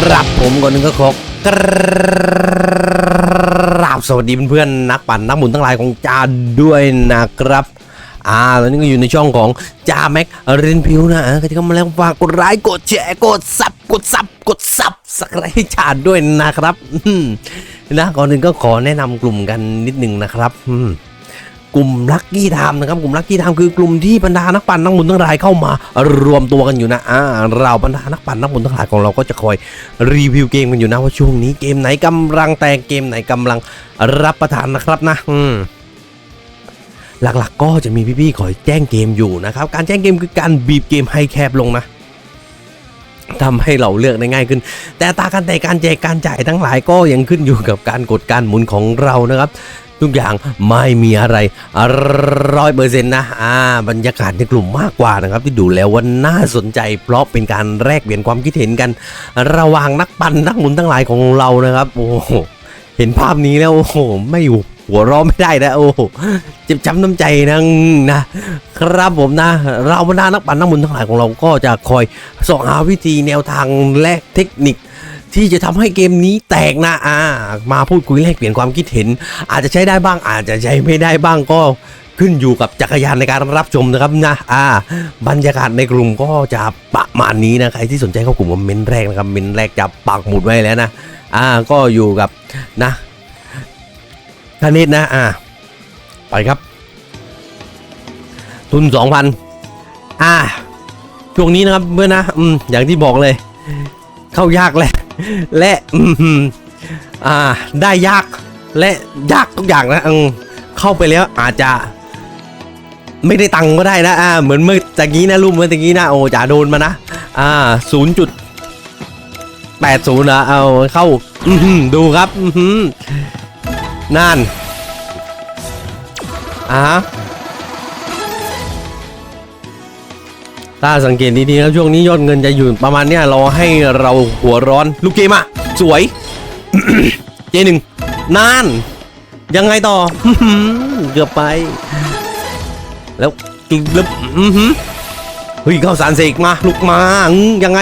ครับผมก่อนหนึ่งก็ขอกราบสวัสดีเพื่อนๆนักปั่นนักหมุนทั้งหลายของจาด้วยนะครับอ่าตอนนี้ก็อยู่ในช่องของจาแม็กเรนพิวนะก็ที่เข้ามาแล้วฝากกดไลค์กดแชร์กดซับกดซับกดซับสักไรให้จาด้วยนะครับนะก่อนหนึ่งก็ขอแนะนำกลุ่มกันนิดหนึ่งนะครับอืม กลุ่มลัคกี้ไทม์นะครับกลุ่มลัคกี้ไทม์คือกลุ่มที่บรรดานักปั่นนักหมุนทั้งหลายเข้ามา รวมตัวกันอยู่นะอ่าเราบรรดานักปั่นนักหมุนทั้งหลายของเราก็จะคอยรีวิวเกมกันอยู่นะว่าช่วงนี้เกมไหนกำลังแตกเกมไหนกำลังรับประทานนะครับนะอืมหลักๆ ก็จะมีพี่ๆคอยแจ้งเกมอยู่นะครับ การแจ้งเกมคือการบีบเกมให้แคบลงนะทำให้เราเลือกได้ง่ายขึ้น แต่ตาการแต่การแจกการจ่ายทั้งหลายก็ยังขึ้นอยู่กับการกดการหมุนของเรานะครับ ทุกอย่างไม่มีอะไรร้อยเปอร์เซ็นต์นะอ่าบรรยากาศในกลุ่มมากกว่านะครับที่ดูแล้วว่าน่าสนใจ เพราะเป็นการแลกเปลี่ยนความคิดเห็นกัน ระหว่างนักปั่นนักหมุนทั้งหลายของเรานะครับโอ้เห็นภาพนี้แล้วโอ้โหไม่อยู่หัวเร้อไม่ได้นะโอ้เจ็บช้ำน้ำใจนะนะ ครับผมนะ เราบรรดานักปั่นนักมุนทั้งหลายของเราก็จะคอยสองหาวิธีแนวทางและเทคนิค ที่จะทำให้เกมนี้แตกนะอ่ามาพูดคุยแลกเปลี่ยนความคิดเห็น อาจจะใช้ได้บ้างอาจจะใช้ไม่ได้บ้างก็ขึ้นอยู่กับจักรยานในการรับชมนะครับนะอ่า บรรยากาศในกลุ่มก็จะประมาณนี้นะใครที่สนใจเข้ากลุ่มคอมเมนต์แรกนะครับเมนต์แรกจะปักหมุดไว้แล้วนะอ่าก็อยู่กับนะธนิตนะอ่าไปครับ ทุน 2,000 อ่าช่วงนี้นะครับเพื่อนนะอืมอย่างที่บอกเลย เข้ายากแหละ และอืมอ่าได้ยากและยากทุกอย่างนะเข้าไปแล้วอาจจะไม่ได้ตังก็ได้นะอ่าเหมือนเมื่อตะกี้นะรูปเมื่อตะกี้นะโอ้จ่าโดนมานะอ่าศูนย์จุดแปดศูนย์นะเอาเข้าอื้อหือดูครับอื้อหือนั่นอ่า ถ้าสังเกตดีๆครับช่วงนี้ยอดเงินจะอยู่ประมาณเนี้ยรอให้เราหัวร้อนลูกเกมอะสวย เจหนึ่งนาน ยังไงต่อ เกือบไป แล้วลึบอื้อหือเฮ้ยเข้าสารเสกมาลุกมายังไง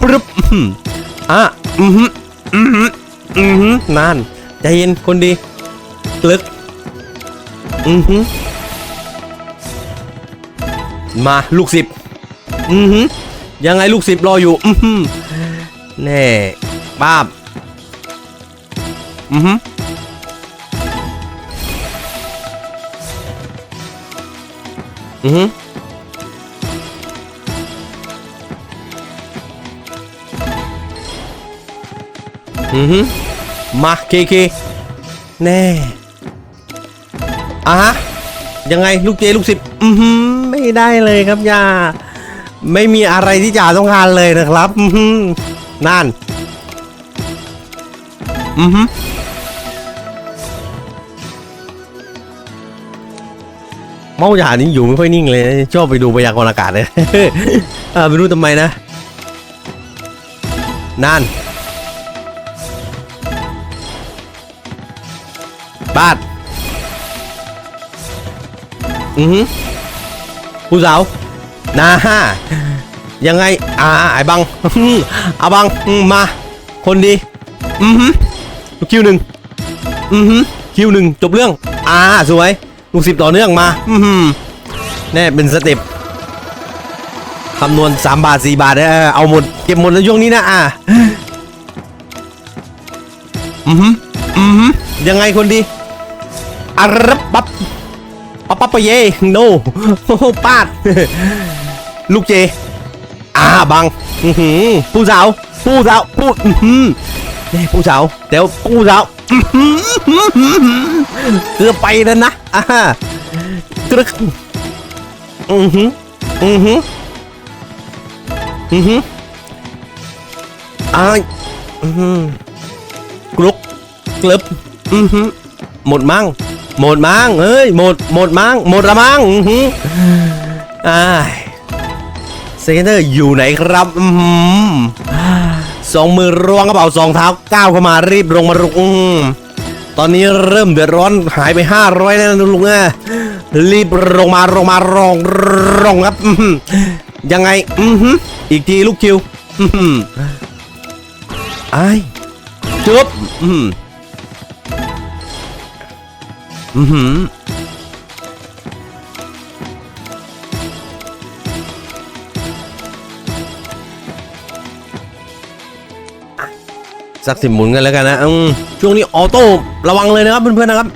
ปรึบอื้อหืออะอือหืออือหืออือหือนานใจเย็นคนดีลึกอือหือมาลูกสิบ อือหือยังไงลูกสิบรออยู่ อือหือแน่ป้าบอือหืออือหืออือหือมาเคเคแน่อะฮะยังไงลูกเจลูกสิบอือหือไม่ได้เลยครับยา ไม่มีอะไรที่จ่าต้องการเลยนะครับอืนั่น อือหือเมาหยานี่อยู่ไม่ค่อยนิ่งเลย ชอบไปดูพยากรณ์อากาศเลยอ่าไม่รู้ทำไมนะ นั่นบาดอือหือผู้สาว นาฮะยังไง อ่าไอ้บังอาบังมา คนดี อือหือลูกคิวหนึ่งอือหือคิวหนึ่งจบเรื่อง อ่า สวย ลูกสิบต่อเนื่องมา อือหือแน่เป็นสเต็ปคำนวณ 3 บาท 4 บาทเออเอาหมด เก็บหมดในช่วงนี้นะ อ่าอือหืออือหือยังไงคนดีอารับปั๊บปั๊บปั๊บไปเย่โนปาด ลูกเจ อ่าบังอือหือผู้สาว ผู้สาวผู้อือหือนี่ผู้สาวเดี๋ยวผู้สาวอือหือเกือบไปแล้วนะอ่ากรึกอือหืออือหืออือหืออ้าอือหือกรุกกลึบอือหือหมดมั้งหมดมั้งเฮ้ยหมดหมดมั้งหมดละมั้งอือหืออ้า เซนเตอร์อยู่ไหนครับอือหือสองมือรวงกระเป๋าสองเท้าก้าวเข้ามารีบลงมาลุกตอนนี้เริ่มเดือดร้อนหายไปห้าร้อยแล้วลุงอะรีบลงมาลงมาลงลงครับยังไงอืออีกทีลูกคิวอื้อหือไอ้ายจุ๊บอืมอือ สักสิบหมุนกันแล้วกันนะช่วงนี้ออโต้ระวังเลยนะครับเพื่อนๆนะครับ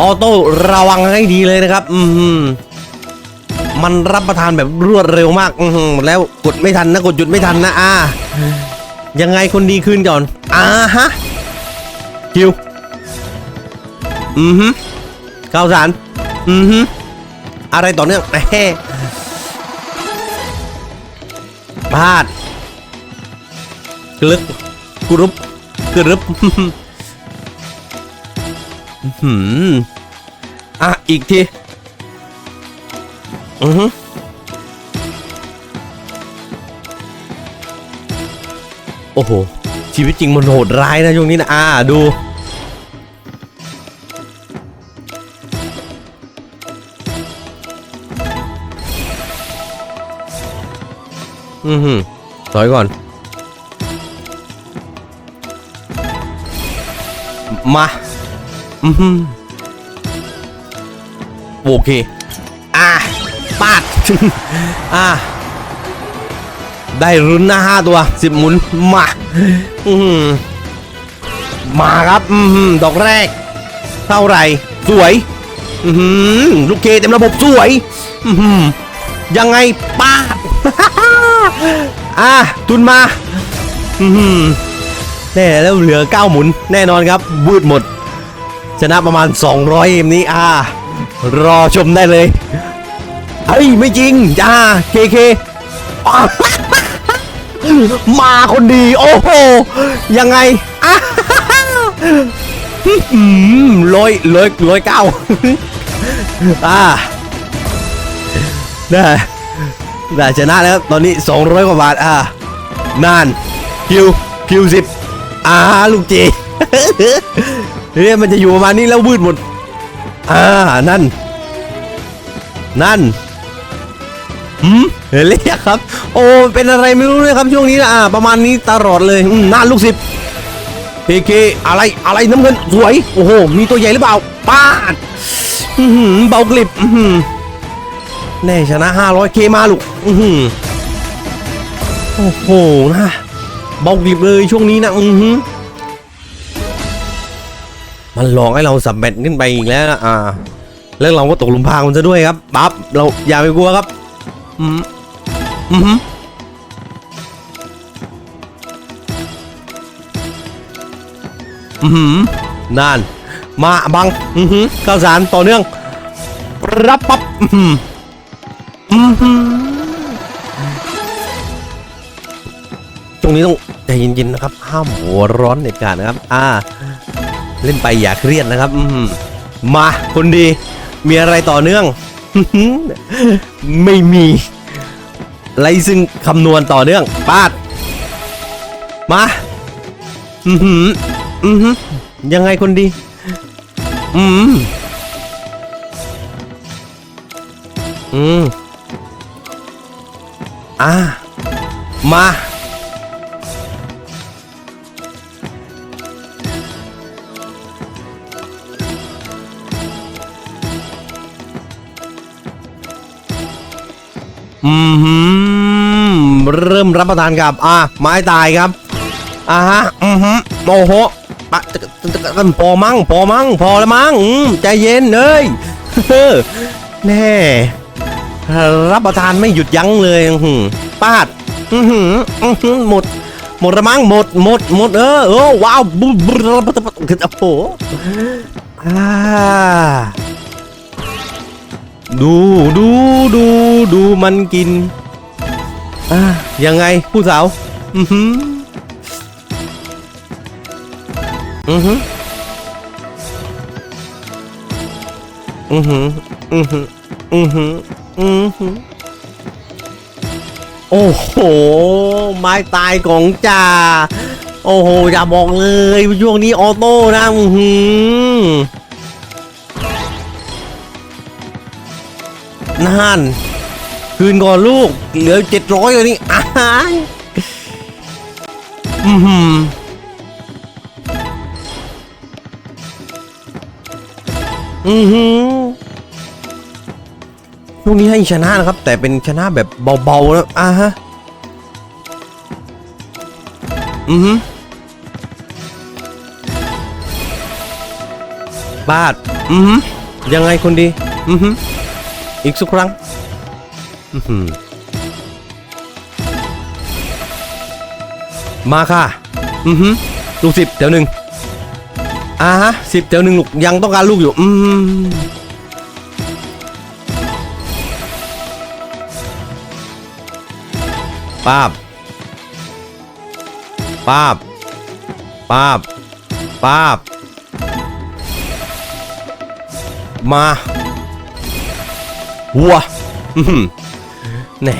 ออโต้ระวังให้ดีเลยนะครับ อือหือมันรับประทานแบบรวดเร็วมาก อือหือแล้วกดไม่ทันนะกดหยุดไม่ทันนะอ่ายังไงคนดีคืนก่อนอ่าฮะคิวอือฮึข้าวสารอือฮึอะไรต่อเนื่องแหมพลาดกลึกกรุบ กรึบอื้อหืออะ อีกที อือฮึโอ้โห ชีวิตจริงมันโหดร้ายนะช่วงนี้นะ อ่า ดู อือหือถอยก่อน มาอือหือโอเค อะปาด อะได้รุนหนะห้าตัวสิบหมุน มาอือหือมาครับอือหือดอกแรก เท่าไหร่ สวย อือหือลูกเคเต็มระบบสวย อือหือยังไงป้าดอะทุนมา อือหือ แน่แล้วเหลือ 9 หมุนแน่นอนครับบูดหมด ชนะประมาณ 200 เอมนี้อ่ารอชมได้เลยเฮ้ย ไม่จริงจ้าเคเคมาคนดี โอ้โห ยังไงอืมร้อยร้อยร้อยเก้าอ่าได้ได้ชนะแล้ว ตอนนี้ 200 กว่าบาท อ่านานคิวคิวสิบ อ่าลูกเจเฮ้ยมันจะอยู่ประมาณนี้แล้ววืดหมด อ่า นั่น นั่นหืมเห็นเลยครับ โอ้เป็นอะไรไม่รู้เลยครับช่วงนี้นะอ่า ประมาณนี้ตลอดเลยอืมน่าลูกศิษย์พีเคอะไรอะไรน้ำเงินสวย โอ้โห มีตัวใหญ่หรือเปล่าป้าดอื้อหือเบากลิบอื้อหือแน่ชนะ 500เคมาลูกอื้อหือโอ้โหนะ เบากลิบเลยช่วงนี้นะอือหือมันหลอกให้เราสับแบตขึ้นไปอีกแล้วนะอ่า แล้วเราก็ตกหลุมพรางมันซะด้วยครับปั๊บเราอย่าไปกลัวครับอืมอืมอืมนานมาบังอือหือข้าวสารต่อเนื่องรับปั๊บอืมอืม รงนี้ต้องใจเย็นๆนะครับห้ามหัวร้อนเด็ดขาดนะครับ อ่า เล่นไปอย่าเครียดนะครับอืมมาคนดี มีอะไรต่อเนื่อง ไม่มีไรซึ่งคำนวณต่อเนื่องปาด มา อือหือ อือหือ ยังไงคนดี อืม อืม อ่า มา อืมหืมเริ่มรับประทานกับ อะไม้ตายครับอ่าฮะอือหือโอ้โหปะพอมั้งพอมั้งพอแล้วมั้งใจเย็นเอ้ยเฮ้อแน่รับประทานไม่หยุดยั้งเลยหืปาดอือหืออือหือหมด หมดละมั้งหมดหมดหมดเออโอ้ว้าวบุบบุ๊บบุ๊บบุ๊บโอ้โหอ่า ดูดูดูดูมันกินอ่ายังไงผู้สาว อือหืออือหืออือหืออือหืออือหืออือหือโอ้โห ไม้ตายของจ่าโอ้โห อย่าบอกเลย ช่วงนี้ออโต้นะ อือหือ น่านคืนก่อนลูก เหลือเจ็ดร้อยเลยนี่อ้ายอืมอือือช่วงนี้ให้ชนะนะครับ แต่เป็นชนะแบบเบาๆแล้วอะฮะ อือหืบาดอือหืยังไงคนดี อือหื อีกสักครั้งมาค่ะ อือหือลูกสิบเดี๋ยวหนึ่งอ่าฮะสิบเดี๋ยวหนึ่งลูกยังต้องการลูกอยู่ อืมป้าบป้าบป้าบป้าบมา วัวแน่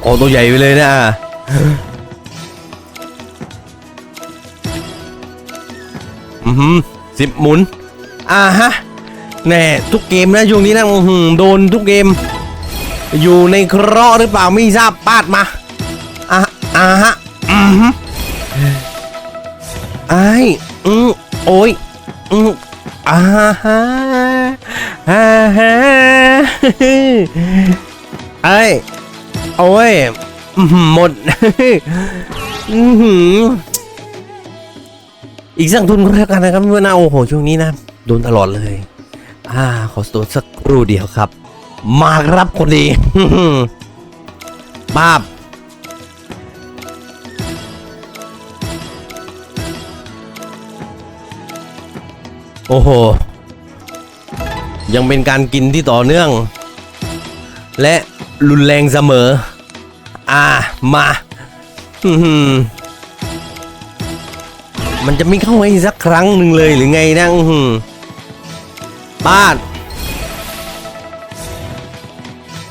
โอ้ตัวใหญ่ไปเลยนะอือหือสิบหมุน อ่าฮะ แน่ทุกเกมนะช่วงนี้นะโดนทุกเกม อยู่ในเคราะห์หรือเปล่าไม่ทราบปาดมา อะอ่าฮะ อือหือไอ้อือโอ้ยอืออ่าฮะ อ่าฮะไอ้โอ้ยหมดอีกสักทุนก็แล้วกันนะครับเพื่อนนะโอ้โหช่วงนี้นะโดนตลอดเลย อ่า ขอตัวสักครู่เดียวครับ มาครับคนดีป้าบโอ้โห ยังเป็นการกินที่ต่อเนื่อง และรุนแรงเสมอ อ่ามาอื้อหือมันจะไม่เข้าให้สักครั้งหนึ่งเลยหรือไงนะอื้อหือป้าด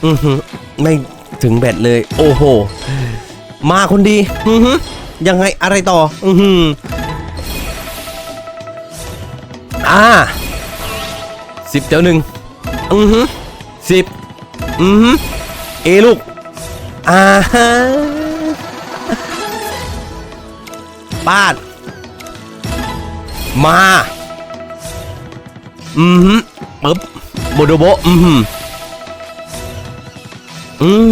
อือหือไม่ถึงแบตเลย โอ้โห มาคนดีอือหือยังไงอะไรต่อ อืออ่า สิบเดี๋ยวหนึ่งอือฮึสิบอือฮึเอลูก อ่าฮะปาดมา อือฮึปึ๊บโบโดโบอือฮึอืม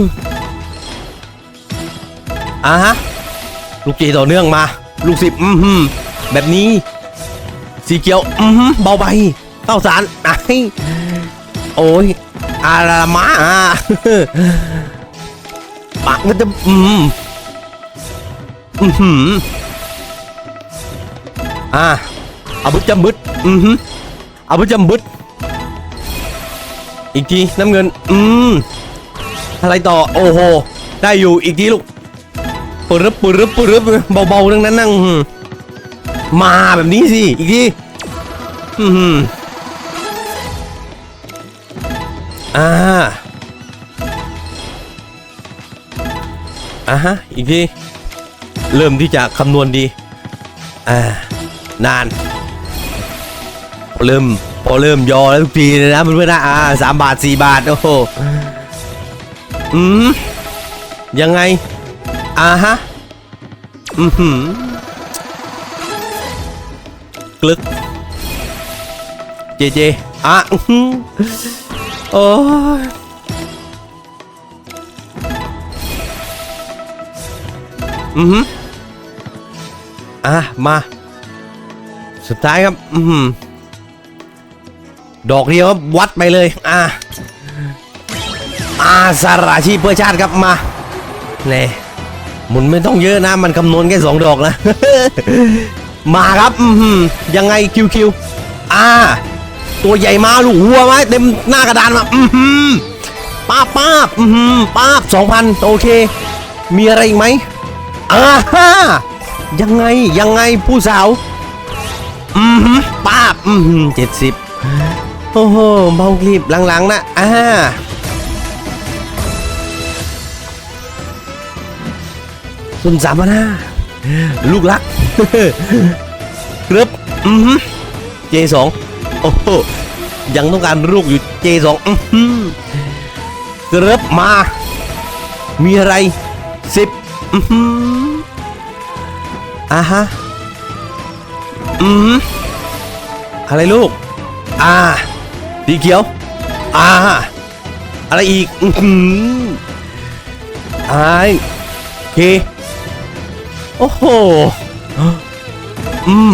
อ่าฮะ ลูกเจต่อเนื่องมา ลูกสิบอือฮึแบบนี้ สีเขียว อือหือเบาไปเต้าสาร ไอ้โอ้ยอารามาปากมันจะอืมอือหืออะอาบุจำบึดอือหืออาบุจำบึดอีกทีน้ำเงิน อืมอะไรต่อ โอ้โห ได้อยู่อีกทีลูกปรึบปรึบปรึบเบาๆทั้งนั้นนั่งมาแบบนี้สิ อีกทีอืม อ่าอ่าฮะ อีกที เริ่มที่จะคำนวณดี อ่า นาน เริ่ม พอเริ่มยอแล้วทุกทีเลยนะเพื่อนๆนะ อ่าสามบาทสี่บาท โอ้โห อืม ยังไง อ่าฮะ อือหือกลึก เจเจอะ โอ้ยอือหืออะ มา สุดท้ายครับ อือหือดอกเดียวครับวัดไปเลย อะอาสาราชีเพื่อชาติครับมาเน่มุนไม่ต้องเยอะนะ มันคำนวณแค่สองดอกนะ มาครับอือหือยังไงคิวคิวอ่า ตัวใหญ่มาลูกหัวไม้เต็มหน้ากระดานมาอือหือป้าป้าอือหือป้าสองพันโอเค มีอะไรอีกไหมอ่าฮ่ายังไงยังไงผู้สาวอือหือป้าอือหือเจ็ดสิบโอ้โหเบากรีบหลังๆนะอ่าคุณสามพันห้าลูกรักครับอือหือเจสอง โอ้โหยังต้องการลูกอยู่เจสองอือหือกรับมา มีอะไรสิบอือหืออ่าฮะอือหือะไรลูก อ่าสีเขียว อ่า อะไรอีก อือหือไอเค โอ้โห อืม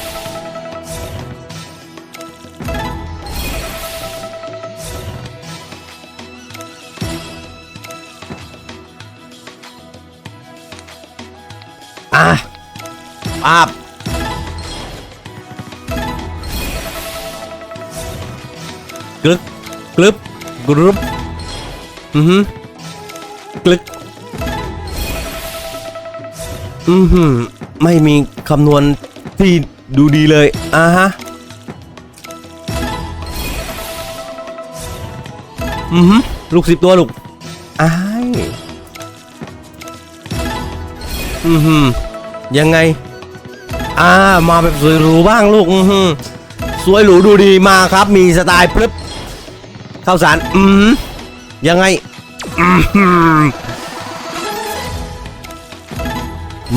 กรึบอือหือกลึกอือหือไม่มีคำนวณที่ดูดีเลยอ่าฮะอือหือลูกสิบตัวลูกอ้ายอือหือยังไง อ่า มาแบบสวยหรูบ้างลูก อือหือสวยหรูดูดีมาครับ มีสไตล์พลึบ ข้าวสาร อือหือยังไงอ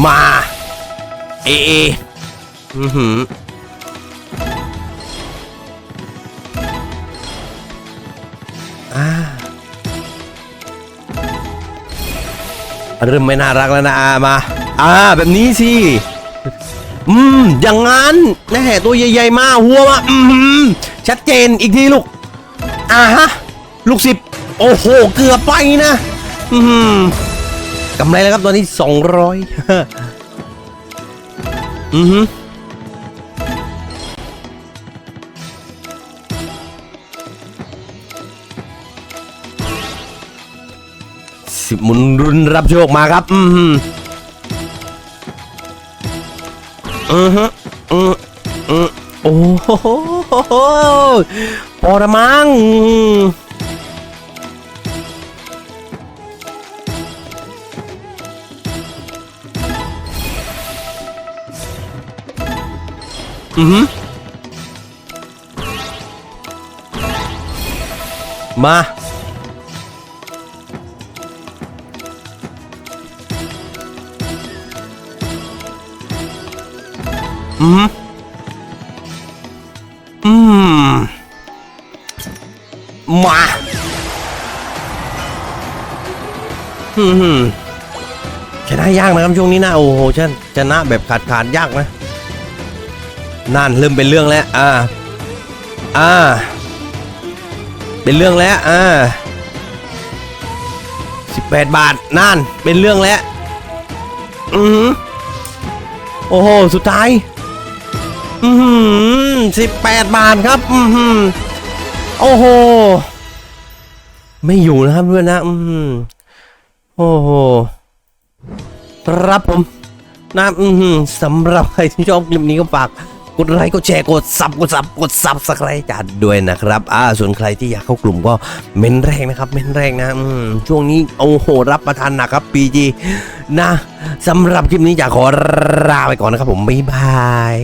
มา เอเออือหืออ่าเริ่มไม่น่ารักแล้วนะอามา อ่า แบบนี้สิ อืม อย่างงั้นแน่ตัวใหญ่ๆมาหัวมา อืมชัดเจนอีกทีลูก อ่าฮะ ลูกสิบโอ้โห เกือบไปนะ อืมกำไรแล้วครับตอนนี้สองร้อยอือฮึสิบหมุนรุนรับโชคมาครับ อือฮึอือฮึอืออือโอ้โห พอละมั้งอือหือมา อือหืออืม มาอือหือชนะยากนะครับช่วงนี้นะโอ้โหชนชนะแบบขาดขาดยากนะนั่นเริ่มเป็นเรื่องแล้ว อ่า อ่า เป็นเรื่องแล้ว อ่าสิบแปดบาทนั่นเป็นเรื่องแล้ว อือโอ้โห สุดท้าย อือสิบแปดบาทครับ อือหือโอ้โห ไม่อยู่นะครับเพื่อนนะอือหือโอ้โหครับผมนะอือหือสำหรับใครที่ชอบคลิปนี้ก็ฝากกดไลค์กดแชร์กดซับกดซับกดซับสไรจัดด้วยนะครับ อ่า ส่วนใครที่อยากเข้ากลุ่มก็เม้นแรกนะครับ เม้นแรกนะอืมช่วงนี้โอ้โหรับประทานหนักครับปีจีนะสำหรับคลิปนี้อยากขอลาไปก่อนนะครับผมบ๊ายบาย